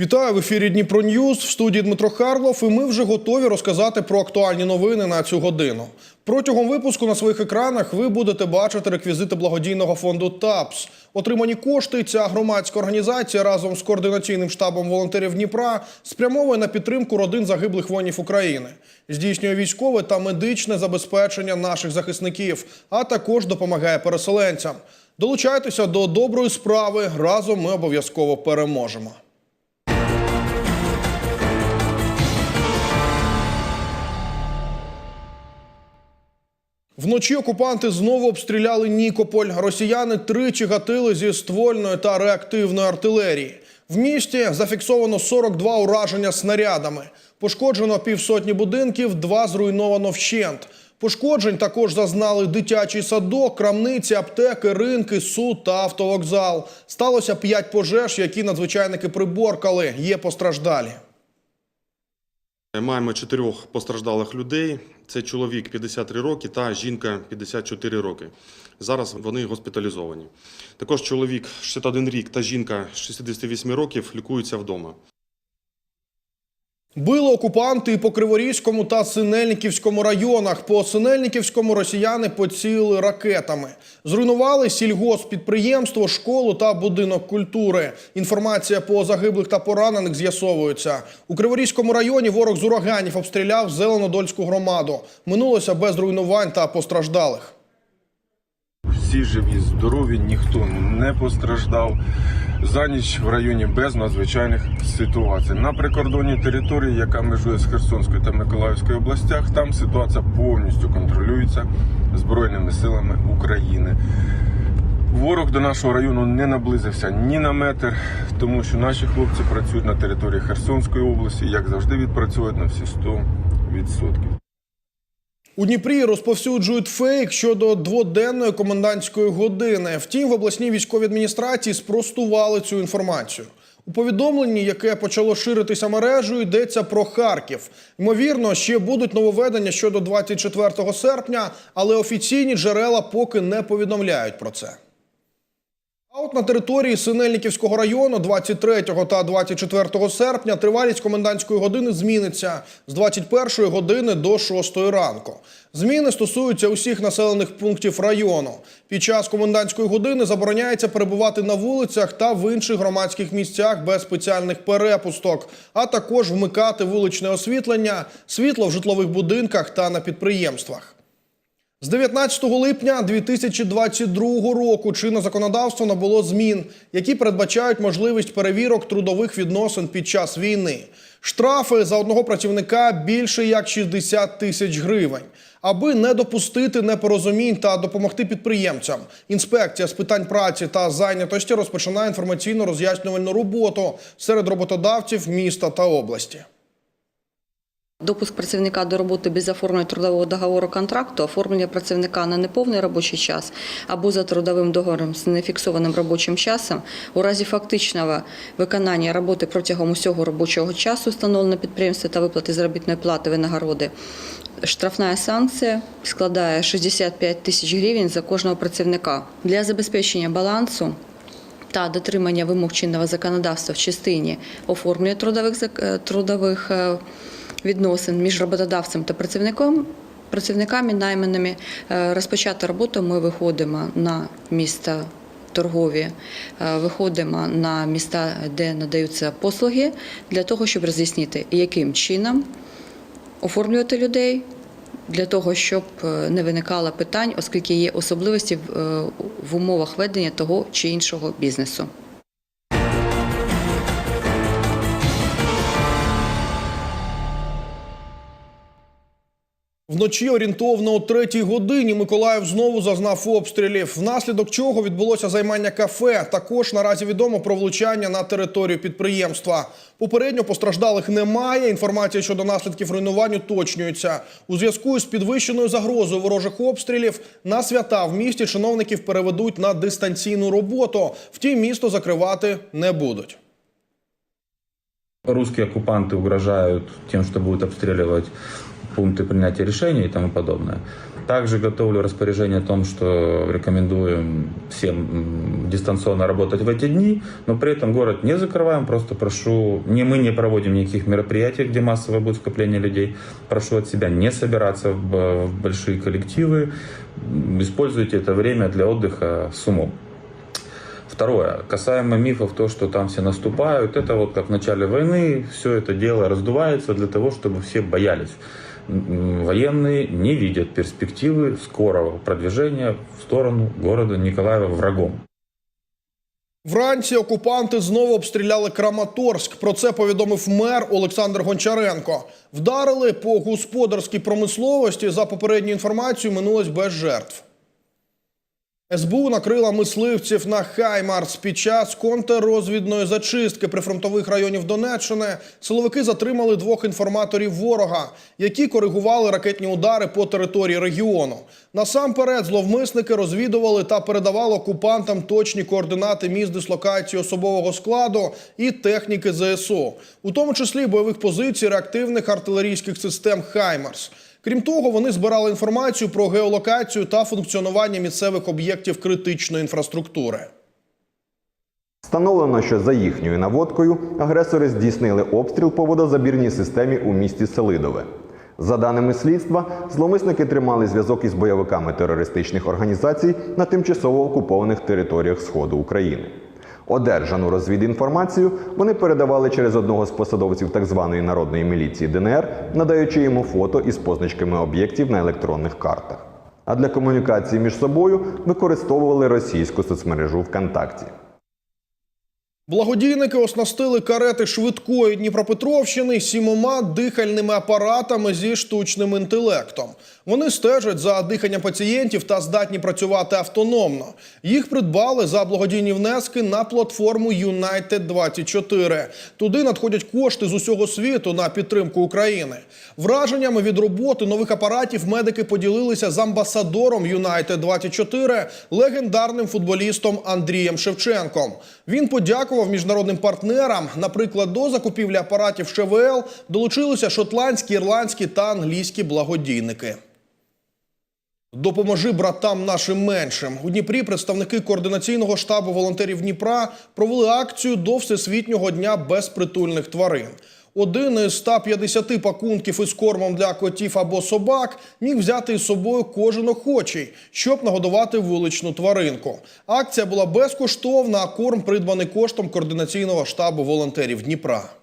Вітаю в ефірі Дніпро Ньюз в студії Дмитро Харлов. І ми вже готові розказати про актуальні новини на цю годину. Протягом випуску на своїх екранах ви будете бачити реквізити благодійного фонду ТАПС. Отримані кошти ця громадська організація разом з координаційним штабом волонтерів Дніпра спрямовує на підтримку родин загиблих воїнів України, здійснює військове та медичне забезпечення наших захисників, а також допомагає переселенцям. Долучайтеся до доброї справи. Разом ми обов'язково переможемо. Вночі окупанти знову обстріляли Нікополь. Росіяни тричі гатили зі ствольної та реактивної артилерії. В місті зафіксовано 42 ураження снарядами. Пошкоджено півсотні будинків, два зруйновано вщент. Пошкоджень також зазнали дитячий садок, крамниці, аптеки, ринки, суд та автовокзал. Сталося п'ять пожеж, які надзвичайники приборкали. Є постраждалі. Маємо чотирьох постраждалих людей. Це чоловік 53 роки та жінка 54 роки. Зараз вони госпіталізовані. Також чоловік 61 рік та жінка 68 років лікуються вдома. Били окупанти по Криворізькому та Синельниківському районах. По Синельниківському росіяни поцілили ракетами. Зруйнували сільгоспідприємство, школу та будинок культури. Інформація по загиблих та поранених з'ясовується. У Криворізькому районі ворог з ураганів обстріляв Зеленодольську громаду. Минулося без руйнувань та постраждалих. Всі живі, здорові, ніхто не постраждав. За ніч в районі без надзвичайних ситуацій. На прикордонній території, яка межує з Херсонською та Миколаївською областях, там ситуація повністю контролюється Збройними силами України. Ворог до нашого району не наблизився ні на метр, тому що наші хлопці працюють на території Херсонської області, як завжди відпрацьовують на всі 100%. У Дніпрі розповсюджують фейк щодо дводенної комендантської години. Втім, в обласній військовій адміністрації спростували цю інформацію. У повідомленні, яке почало ширитися мережею, йдеться про Харків. Ймовірно, ще будуть нововведення щодо 24 серпня, але офіційні джерела поки не повідомляють про це. А от на території Синельниківського району 23 та 24 серпня тривалість комендантської години зміниться з 21 години до 6 ранку. Зміни стосуються усіх населених пунктів району. Під час комендантської години забороняється перебувати на вулицях та в інших громадських місцях без спеціальних перепусток, а також вмикати вуличне освітлення, світло в житлових будинках та на підприємствах. З 19 липня 2022 року чинне законодавство набуло змін, які передбачають можливість перевірок трудових відносин під час війни. Штрафи за одного працівника більше як 60 тисяч гривень. Аби не допустити непорозумінь та допомогти підприємцям, інспекція з питань праці та зайнятості розпочинає інформаційно роз'яснювальну роботу серед роботодавців міста та області. Допуск працівника до роботи без оформлення трудового договору контракту, оформлення працівника на неповний робочий час або за трудовим договором з нефіксованим робочим часом у разі фактичного виконання роботи протягом усього робочого часу, встановленого підприємстві та виплати заробітної плати винагороди. Штрафна санкція складає 65 тисяч гривень за кожного працівника. Для забезпечення балансу та дотримання вимог чинного законодавства в частині оформлення трудових е, трудових е, відносин між роботодавцем та працівником. Працівниками найманими е, розпочати роботу ми виходимо на міста торгові, е, виходимо на міста, де надаються послуги, для того, щоб роз'яснити, яким чином оформлювати людей, для того, щоб е, не виникало питань, оскільки є особливості в умовах ведення того чи іншого бізнесу. Вночі орієнтовно о третій годині Миколаїв знову зазнав обстрілів, внаслідок чого відбулося займання кафе. Також наразі відомо про влучання на територію підприємства. Попередньо постраждалих немає. Інформація щодо наслідків руйнувань уточнюється. У зв'язку з підвищеною загрозою ворожих обстрілів на свята в місті чиновників переведуть на дистанційну роботу. Втім, місто закривати не будуть. Русские оккупанты угрожают тем, что будут обстреливать пункты принятия решений и тому подобное. Также готовлю распоряжение о том, что рекомендуем всем дистанционно работать в эти дни, но при этом город не закрываем. Просто прошу, не, мы не проводим никаких мероприятий, где массовое будет скопление людей. Прошу от себя не собираться в, в большие коллективы. Используйте это время для отдыха с умом. Второе. Касаемо мифов, то, что там все наступают, это вот как в начале войны, все это дело раздувается для того, чтобы все боялись. Военные не видят перспективы скорого продвижения в сторону города Николаева врагом. Вранці окупанти знову обстріляли Краматорськ. Про це повідомив мер Олександр Гончаренко. Вдарили по господарській промисловості. За попередньою інформацією, минулось без жертв. СБУ накрила мисливців на Хаймарс під час контррозвідної зачистки прифронтових районів Донеччини. Силовики затримали двох інформаторів ворога, які коригували ракетні удари по території регіону. Насамперед, зловмисники розвідували та передавали окупантам точні координати місць дислокації особового складу і техніки ЗСУ, у тому числі бойових позицій реактивних артилерійських систем Хаймарс. Крім того, вони збирали інформацію про геолокацію та функціонування місцевих об'єктів критичної інфраструктури. Встановлено, що за їхньою наводкою агресори здійснили обстріл по водозабірній системі у місті Селидове. За даними слідства, зловмисники тримали зв'язок із бойовиками терористичних організацій на тимчасово окупованих територіях Сходу України. Одержану розвідінформацію вони передавали через одного з посадовців так званої народної міліції ДНР, надаючи йому фото із позначками об'єктів на електронних картах. А для комунікації між собою використовували російську соцмережу ВКонтакті. Благодійники оснастили карети швидкої Дніпропетровщини сімома дихальними апаратами зі штучним інтелектом. Вони стежать за диханням пацієнтів та здатні працювати автономно. Їх придбали за благодійні внески на платформу United 24 Туди надходять кошти з усього світу на підтримку України. Враженнями від роботи нових апаратів медики поділилися з амбасадором United 24 легендарним футболістом Андрієм Шевченком. Він подякував міжнародним партнерам. Наприклад, до закупівлі апаратів ШВЛ долучилися шотландські, ірландські та англійські благодійники. Допоможи братам нашим меншим. У Дніпрі представники координаційного штабу волонтерів Дніпра провели акцію до Всесвітнього дня безпритульних тварин. Один із 150 пакунків із кормом для котів або собак міг взяти із собою кожен охочий, щоб нагодувати вуличну тваринку. Акція була безкоштовна, а корм придбаний коштом координаційного штабу волонтерів Дніпра.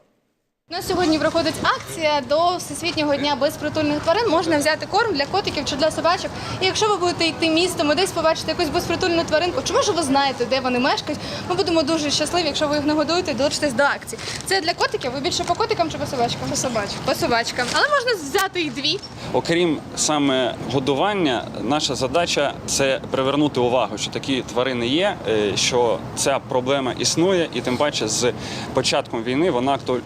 У нас сьогодні проходить акція до Всесвітнього дня безпритульних тварин. Можна взяти корм для котиків чи для собачок. І якщо ви будете йти містом і десь побачите якусь безпритульну тваринку, чи може ви знаєте, де вони мешкають, ми будемо дуже щасливі, якщо ви їх нагодуєте і долучитесь до акції. Це для котиків. Ви більше по котикам чи по собачкам? По собачкам. По собачкам. Але можна взяти і дві. Окрім саме годування, наша задача це привернути увагу, що такі тварини є, е, що ця проблема існує, і тим паче з початком війни вона акту-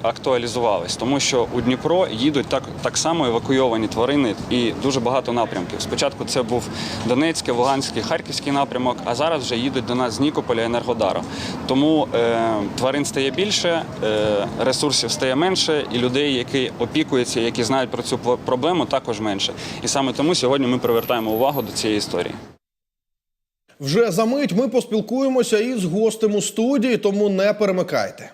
актуалізувалась, тому що у Дніпро їдуть так, так само евакуйовані тварини і дуже багато напрямків. Спочатку це був Донецький, Луганський, Харківський напрямок, а зараз вже їдуть до нас з Нікополя Енергодару. Тому е, тварин стає більше, е, ресурсів стає менше, і людей, які опікуються, які знають про цю проблему, також менше. І саме тому сьогодні ми привертаємо увагу до цієї історії. Вже за мить ми поспілкуємося із гостем у студії, тому не перемикайте.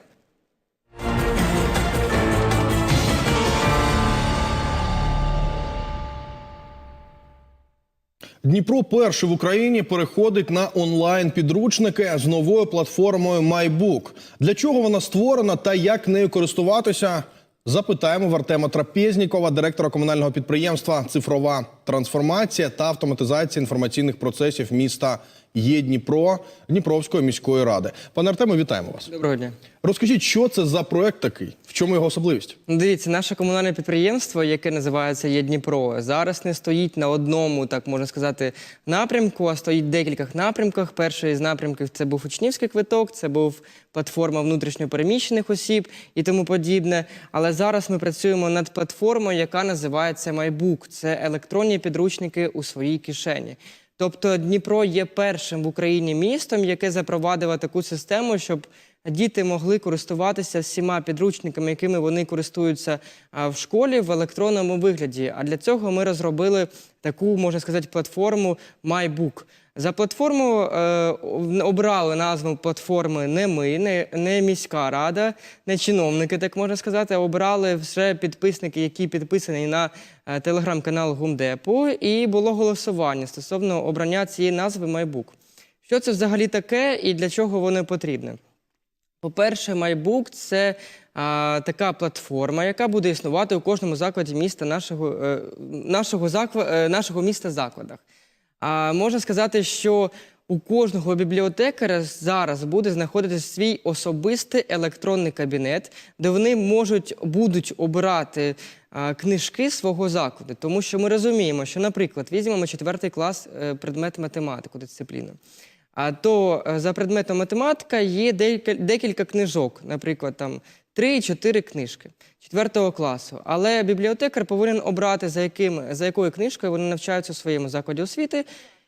Дніпро перший в Україні переходить на онлайн підручники з новою платформою MyBook. Для чого вона створена та як нею користуватися? Запитаємо в Артема Трапезнікова, директора комунального підприємства Цифрова трансформація та автоматизація інформаційних процесів міста є Дніпро Дніпровської міської ради. Пане Артеме, вітаємо вас. Доброго дня. Розкажіть, що це за проект такий? В чому його особливість? Дивіться, наше комунальне підприємство, яке називається «Є Дніпро», зараз не стоїть на одному, так можна сказати, напрямку, а стоїть в декількох напрямках. Перший з напрямків це був учнівський квиток, це був платформа внутрішньопереміщених осіб і тому подібне. Але зараз ми працюємо над платформою, яка називається MyBook. Це електронні підручники у своїй кишені. Тобто Дніпро є першим в Україні містом, яке запровадило таку систему, щоб діти могли користуватися всіма підручниками, якими вони користуються в школі в електронному вигляді. А для цього ми розробили таку, можна сказати, платформу MyBook. За платформу е, обрали назву платформи не ми, не, не міська рада, не чиновники, так можна сказати. а Обрали вже підписники, які підписані на е, телеграм-канал Гумдепу, і було голосування стосовно обрання цієї назви MyBook. Що це взагалі таке і для чого воно потрібне? По-перше, MyBook – це а, така платформа, яка буде існувати у кожному закладі міста нашого, е, нашого, закла, е, нашого міста закладах. А, можна сказати, що у кожного бібліотекаря зараз буде знаходитися свій особистий електронний кабінет, де вони можуть будуть обирати книжки свого закладу. Тому що ми розуміємо, що, наприклад, візьмемо четвертий клас е, предмет математику, дисципліну. А то е, за предметом математика є декілька книжок, наприклад, там 3-4 книжки четвертого класу. Але бібліотекар повинен обрати, за, яким, за якою книжкою вони навчаються у своєму закладі освіти.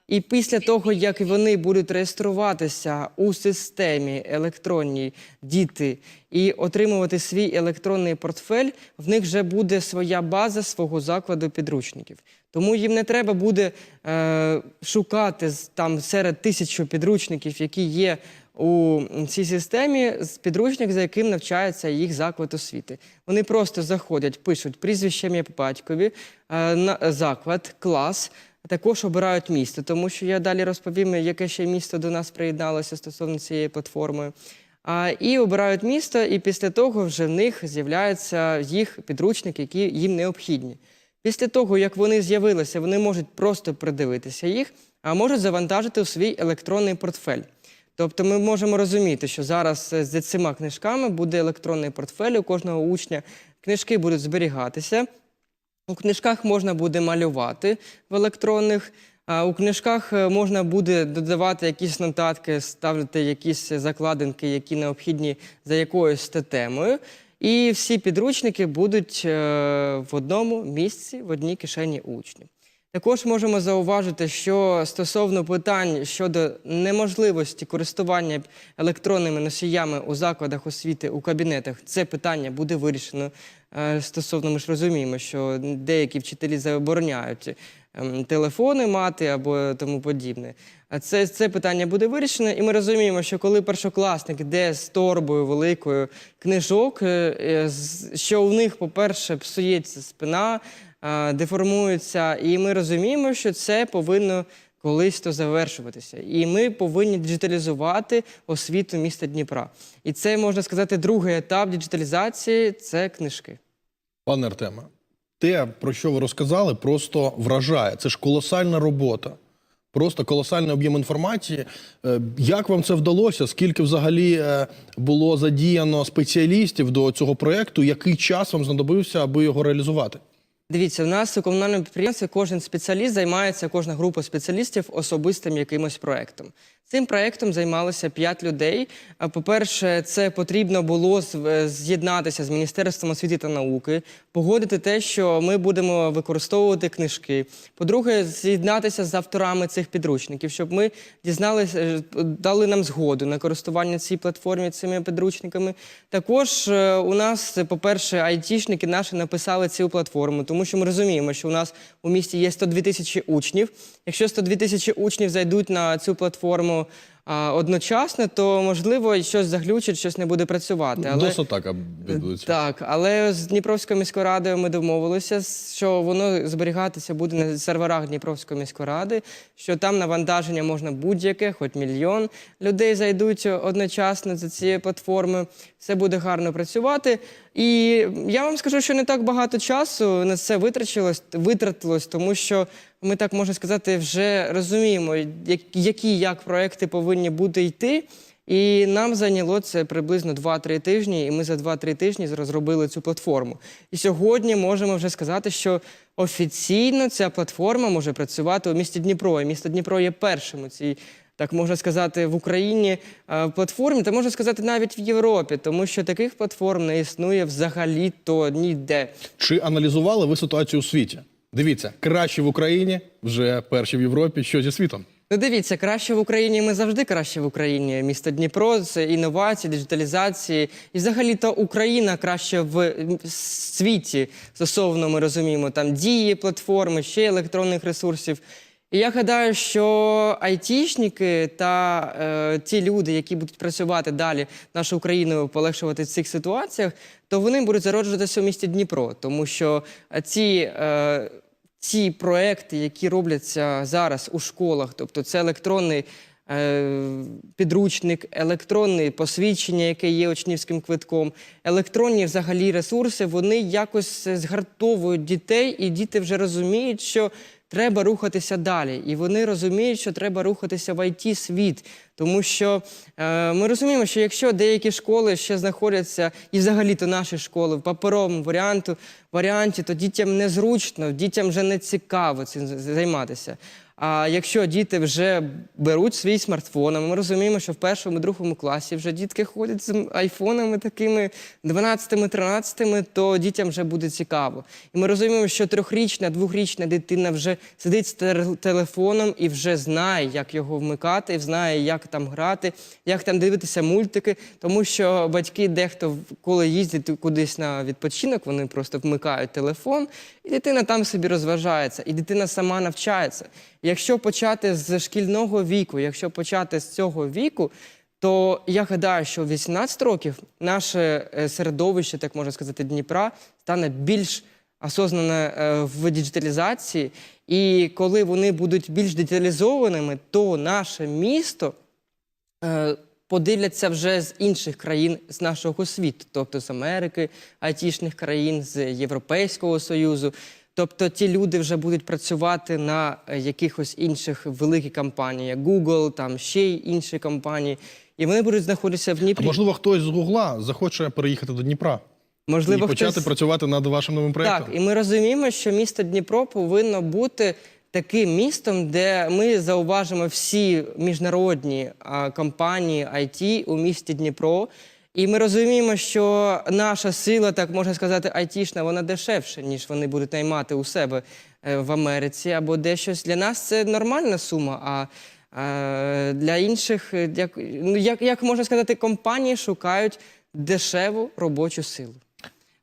І після того, як вони будуть реєструватися у системі електронній діти і отримувати свій електронний портфель, в них вже буде своя база свого закладу підручників. Тому їм не треба буде е, шукати там серед тисячі підручників, які є у цій системі, підручник, за яким навчається їх заклад освіти. Вони просто заходять, пишуть прізвище ім'я батькові, е, на, заклад, клас. Також обирають місто, тому що я далі розповім, яке ще місто до нас приєдналося стосовно цієї платформи. А, і обирають місто, і після того вже в них з'являються їх підручники, які їм необхідні. Після того, як вони з'явилися, вони можуть просто придивитися їх, а можуть завантажити у свій електронний портфель. Тобто ми можемо розуміти, що зараз е, з цими книжками буде електронний портфель у кожного учня. Книжки будуть зберігатися. У книжках можна буде малювати в електронних. У книжках е, можна буде додавати якісь нотатки, ставити якісь закладинки, які необхідні за якоюсь темою. І всі підручники будуть е, в одному місці, в одній кишені учнів. Також можемо зауважити, що стосовно питань щодо неможливості користування електронними носіями у закладах освіти у кабінетах, це питання буде вирішено. Е, Стосовно, ми ж розуміємо, що деякі вчителі забороняють ем, телефони мати або тому подібне. А це, це питання буде вирішено, і ми розуміємо, що коли першокласник йде з торбою великою книжок, е, е, що у них, по-перше, псується спина, е, деформується, і ми розуміємо, що це повинно колись то завершуватися. І ми повинні діджиталізувати освіту міста Дніпра. І це можна сказати другий етап діджиталізації це книжки. Пане Артеме, те, про що ви розказали, просто вражає. Це ж колосальна робота. Просто колосальний об'єм інформації. Е, Як вам це вдалося? Скільки взагалі е, було задіяно спеціалістів до цього проєкту? Який час вам знадобився, аби його реалізувати? Дивіться, у нас у комунальному підприємстві кожен спеціаліст займається, кожна група спеціалістів особистим якимось проектом. Цим проектом займалося п'ять людей. А, По-перше, це потрібно було е, з'єднатися з Міністерством освіти та науки, погодити те, що ми будемо використовувати книжки. По-друге, з'єднатися з авторами цих підручників, щоб ми дізналися, е, дали нам згоду на користування цій платформі цими підручниками. Також е, у нас, е, по-перше, айтішники наші написали цю платформу, тому що ми розуміємо, що у нас у місті є 102 тисячі учнів. Якщо 102 тисячі учнів зайдуть на цю платформу а, одночасно, то можливо щось заглючить, щось не буде працювати. Але... Досить так відбудеться. Так, але з Дніпровською міською радою ми домовилися, що воно зберігатися буде на серверах Дніпровської міської ради, що там навантаження можна будь-яке, хоч мільйон людей зайдуть одночасно за цією платформою. Все буде гарно працювати. І я вам скажу, що не так багато часу на це витрачилось, витратилось, тому що ми так можна сказати, вже розуміємо, які як проекти повинні бути йти. І нам зайняло це приблизно 2-3 тижні, і ми за 2-3 тижні розробили цю платформу. І сьогодні можемо вже сказати, що офіційно ця платформа може працювати у місті Дніпро. І місто Дніпро є першим у цій, так можна сказати, в Україні е, платформі, та можна сказати навіть в Європі, тому що таких платформ не існує взагалі-то ніде. Чи аналізували ви ситуацію у світі? Дивіться, краще в Україні, вже перші в Європі, що зі світом. Ну, дивіться, краще в Україні. Ми завжди краще в Україні. Місто Дніпро це інновації, диджиталізації. І взагалі то Україна краще в світі. Стосовно ми розуміємо там дії, платформи, ще електронних ресурсів. І я гадаю, що айтішники та е, ті люди, які будуть працювати далі нашу Україну полегшувати в цих ситуаціях, то вони будуть зароджуватися у місті Дніпро, тому що ці. Е, ці проекти, які робляться зараз у школах, тобто це електронний е, підручник, електронне посвідчення, яке є учнівським квитком, електронні взагалі ресурси, вони якось згартовують дітей, і діти вже розуміють, що треба рухатися далі. І вони розуміють, що треба рухатися в it світ тому що е, ми розуміємо, що якщо деякі школи ще знаходяться, і взагалі-то наші школи в паперовому варіанту, варіанті, то дітям незручно, дітям вже не цікаво цим займатися. А якщо діти вже беруть свій смартфон, ми розуміємо, що в першому, другому класі вже дітки ходять з айфонами такими 12-13, то дітям вже буде цікаво. І ми розуміємо, що трьохрічна, двохрічна дитина вже сидить з телефоном і вже знає, як його вмикати, знає, як там грати, як там дивитися мультики. Тому що батьки дехто, коли їздять кудись на відпочинок, вони просто вмикають телефон, і дитина там собі розважається, і дитина сама навчається. Якщо почати з шкільного віку, якщо почати з цього віку, то я гадаю, що в 18 років наше е, середовище, так можна сказати, Дніпра стане більш осознане е, в діджиталізації. І коли вони будуть більш деталізованими, то наше місто е, подивляться вже з інших країн з нашого світу, тобто з Америки, айтішних країн, з Європейського Союзу. Тобто ті люди вже будуть працювати на е, якихось інших великих компаніях, як Google, там ще й інші компанії, і вони будуть знаходитися в А можливо, хтось з Гугла захоче переїхати до Дніпра Можливо, і почати хтось- працювати над вашим новим проєктом. Так, і ми розуміємо, що місто Дніпро повинно бути таким містом, де ми зауважимо всі міжнародні а, компанії IT у місті Дніпро. І ми розуміємо, що наша сила, так можна сказати, айтішна, вона дешевша, ніж вони будуть наймати у себе е, в Америці або дещось. Для нас це нормальна сума. А е, для інших, е, як, ну, як, як можна сказати, компанії шукають дешеву робочу силу.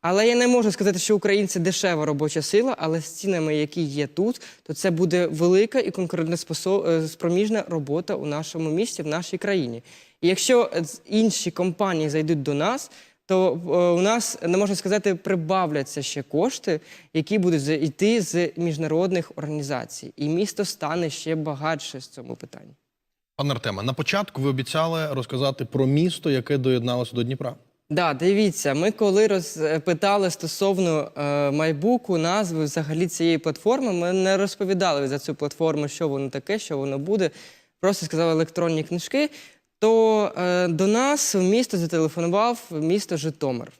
Але я не можу сказати, що українці дешева робоча сила, але з цінами, які є тут, то це буде велика і конкурентоспроміжна робота у нашому місті, в нашій країні. І якщо інші компанії зайдуть до нас, то е, у нас не можна сказати, прибавляться ще кошти, які будуть йти з міжнародних організацій, і місто стане ще багатше з цьому питанні. Пане Артеме, на початку ви обіцяли розказати про місто, яке доєдналося до Дніпра. Да, дивіться, ми коли розпитали стосовно е, майбуку, назви взагалі цієї платформи, ми не розповідали за цю платформу, що воно таке, що воно буде. Просто сказали електронні книжки. То е, до нас в місто зателефонував місто Житомир.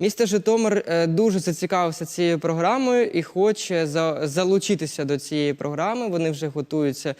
Місто Житомир е, дуже зацікавився цією програмою і хоче за, залучитися до цієї програми. Вони вже готуються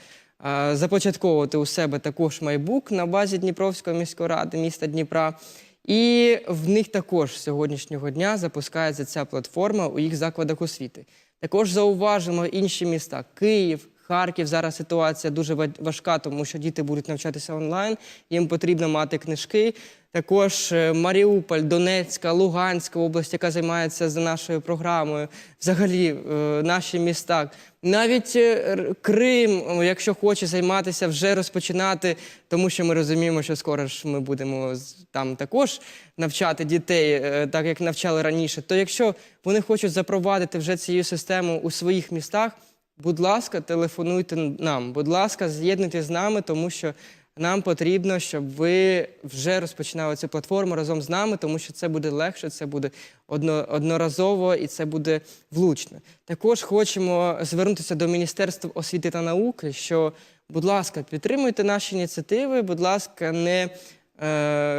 е, започатковувати у себе також майбук на базі Дніпровської міської ради міста Дніпра. І в них також з сьогоднішнього дня запускається ця платформа у їх закладах освіти. Також зауважимо інші міста: Київ, Харків. Зараз ситуація дуже важка, тому що діти будуть навчатися онлайн. Їм потрібно мати книжки. Також е, Маріуполь, Донецька, Луганська область, яка займається за нашою програмою. Взагалі, е, наші міста. Навіть е, Крим, якщо хоче займатися, вже розпочинати, тому що ми розуміємо, що скоро ж ми будемо там також навчати дітей, так як навчали раніше. То якщо вони хочуть запровадити вже цю систему у своїх містах, будь ласка, телефонуйте нам. Будь ласка, з'єднуйтесь з нами, тому що нам потрібно, щоб ви вже розпочинали цю платформу разом з нами, тому що це буде легше, це буде одно, одноразово і це буде влучно. Також хочемо звернутися до Міністерства освіти та науки, що, будь ласка, підтримуйте наші ініціативи, будь ласка, не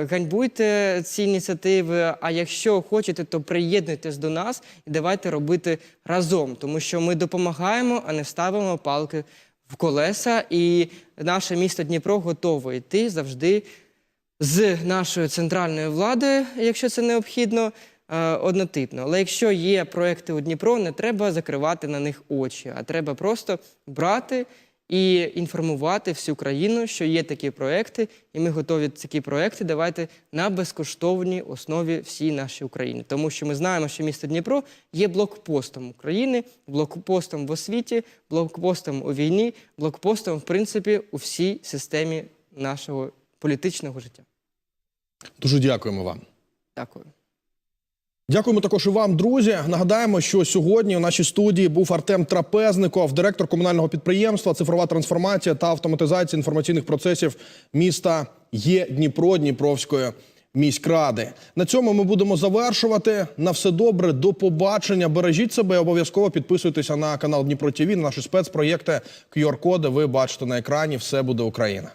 ганьбуйте ці ініціативи. А якщо хочете, то приєднуйтесь до нас і давайте робити разом, тому що ми допомагаємо, а не ставимо палки в колеса. І наше місто Дніпро готове йти завжди з нашою центральною владою, якщо це необхідно, е, однотипно. Але якщо є проекти у Дніпро, не треба закривати на них очі, а треба просто брати і інформувати всю країну, що є такі проекти, і ми готові такі проекти давати на безкоштовній основі всій нашій Україні. Тому що ми знаємо, що місто Дніпро є блокпостом України, блокпостом в освіті, блокпостом у війні, блокпостом, в принципі, у всій системі нашого політичного життя. Дуже дякуємо вам. Дякую. Дякуємо також і вам, друзі. Нагадаємо, що сьогодні у нашій студії був Артем Трапезников, директор комунального підприємства Цифрова трансформація та автоматизація інформаційних процесів міста є Дніпро Дніпровської міськради. На цьому ми будемо завершувати. На все добре, до побачення. Бережіть себе, обов'язково підписуйтеся на канал Дніпро ТВ, на наші спецпроєкти, QR-коди. Ви бачите на екрані. Все буде Україна.